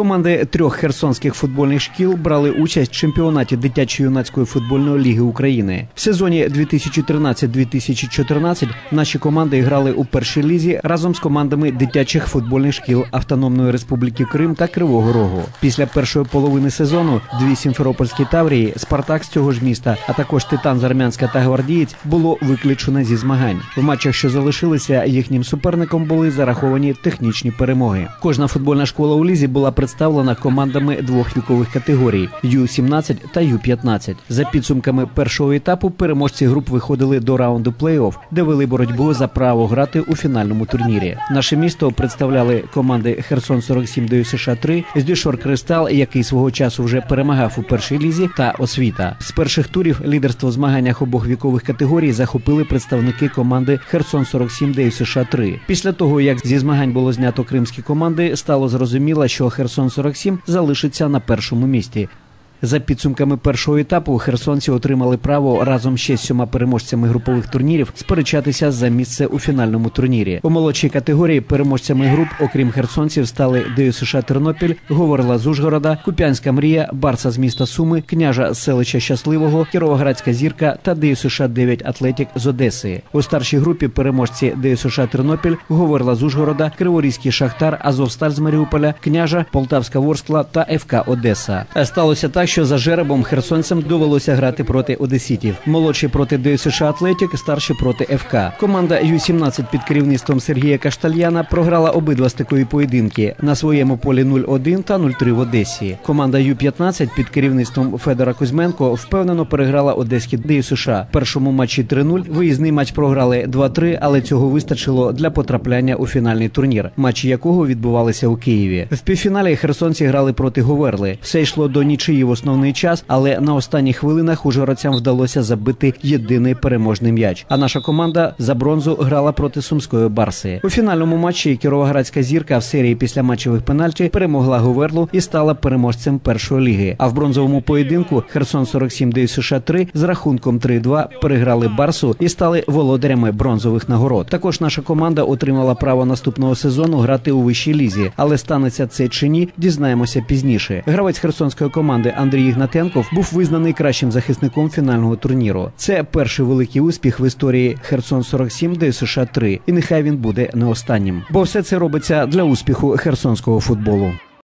Команди трьох херсонських футбольних шкіл брали участь в чемпіонаті дитячо-юнацької футбольної ліги України. В сезоні 2013-2014 наші команди грали у першій лізі разом з командами дитячих футбольних шкіл Автономної Республіки Крим та Кривого Рогу. Після першої половини сезону дві сімферопольські таврії, Спартак з цього ж міста, а також Титан з Армянська та Гвардієць було виключено зі змагань. В матчах, що залишилися, їхнім суперником були зараховані технічні перемоги. Кожна футбольна школа у лізі була представлена командами двох вікових категорій Ю-17 та Ю-15. За підсумками першого етапу переможці груп виходили до раунду плей-офф, де вели боротьбу за право грати у фінальному турнірі. Наше місто представляли команди Херсон 47 до США 3 Здюшор Кристал, який свого часу вже перемагав у першій лізі, та освіта. З перших турів лідерство в змаганнях обох вікових категорій захопили представники команди Херсон 47 до США 3 Після того як зі змагань було знято кримські команди, стало зрозуміло, що Херсон 47 залишиться на першому місці. За підсумками першого етапу херсонці отримали право разом ще з сьома переможцями групових турнірів сперечатися за місце у фінальному турнірі. У молодшій категорії переможцями груп, окрім херсонців, стали ДЮСШ Тернопіль, Говорила з Ужгорода, Куп'янська мрія, Барса з міста Суми, княжа з селища Щасливого, Кіровоградська зірка та ДЮСШ 9 Атлетік з Одеси. У старшій групі переможці ДЮСШ Тернопіль, Говорила з Ужгорода, Криворізький Шахтар, Азовсталь з Маріуполя, княжа, Полтавська Ворскла та ФК Одеса. Сталося так що за жеребом херсонцям довелося грати проти одеситів. Молодші проти ДСШ Атлетік, старші проти ФК. Команда Ю-17 під керівництвом Сергія Каштальяна програла обидва стикові поєдинки на своєму полі 0-1 та 0-3 в Одесі. Команда Ю-15 під керівництвом Федора Кузьменко впевнено переграла одеські ДЮСШ. В першому матчі 3-0. Виїзний матч програли 2-3, але цього вистачило для потрапляння у фінальний турнір, матчі якого відбувалися у Києві. В півфіналі херсонці грали проти Говерли. Все йшло до нічиї в основний час, але на останніх хвилинах ужгородцям вдалося забити єдиний переможний м'яч. А наша команда за бронзу грала проти сумської барси. У фінальному матчі Кіровоградська зірка в серії після матчевих пенальті перемогла Говерлу і стала переможцем першої ліги. А в бронзовому поєдинку Херсон 47 ДСШ 3 з рахунком 3-2 переграли Барсу і стали володарями бронзових нагород. Також наша команда отримала право наступного сезону грати у вищій лізі, але станеться це чи ні, дізнаємося пізніше. Гравець херсонської команди Андрій Ігнатенков був визнаний кращим захисником фінального турніру. Це перший великий успіх в історії Херсон 47 ДСШ 3 і нехай він буде не останнім, бо все це робиться для успіху херсонського футболу.